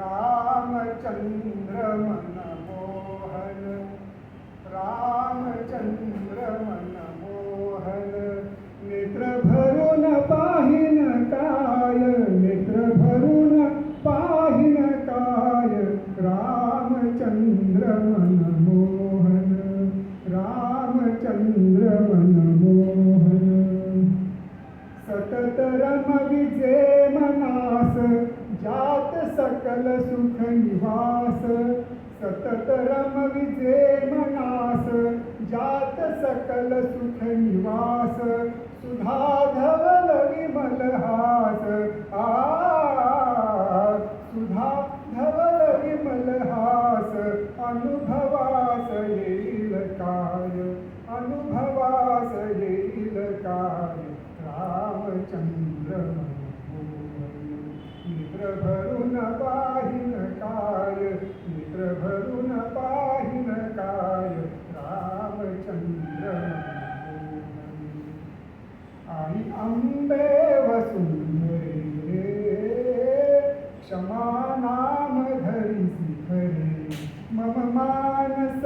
रामचंद्र मनमोहन रामचंद्र मनमोहन नेत्र भरून पाहिन काय नेत्र भरून पाहिन काय रामचंद्र मनमोहन रामचंद्र मन सतत मनास जात सकल सुख निवास. सतत रमविजे मनास जात सकल सुख निवास. सुधा धवल विमल हास. आ सुधा धवल विमल हास. अनुभवास येईल काय? अनुभव मित्र भरून पाहिन काय मित्र भरून पाहिन काय रामचंद्र आई अंबे वसुंधरे क्षमा नाम धरी खरे मम मानस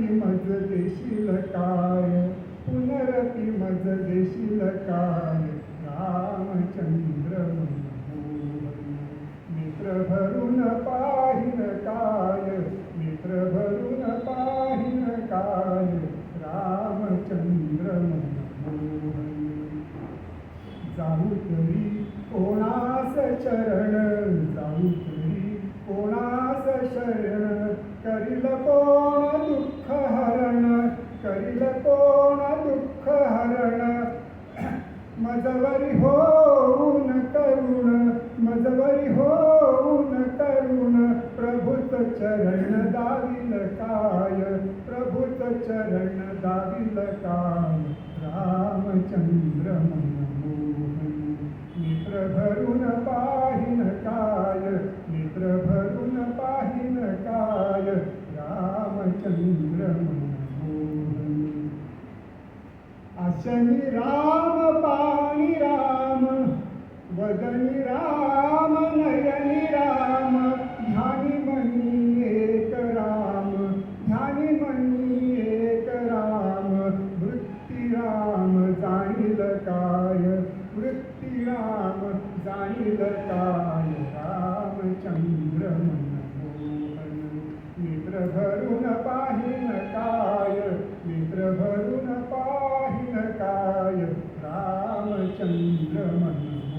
पुनरपि मज देशील काय? पुनरपि मज देशील काय? रामचंद्र मित्र भरून पाहिन काय? मित्र भरून पाहिन काय? रामचंद्र जाऊ तरी कोणास चरण जाऊ तरी कोणास शरण? करील कोण मजवरी होऊन करुण मजवरी होऊन करुण प्रभुत चरण दाविल काय? प्रभुत चरण दाविल काय? रामचंद्र मनमोहन मित्र भरून पाहिन काय? मित्र भरून पाहिन काय? रामचंद्र मनमोहन। आशनी राम पा जाणील रामचंद्र मनमोहन मित्र भरून पाहिन काय मित्र भरून पाहिन काय रामचंद्र मनमोहन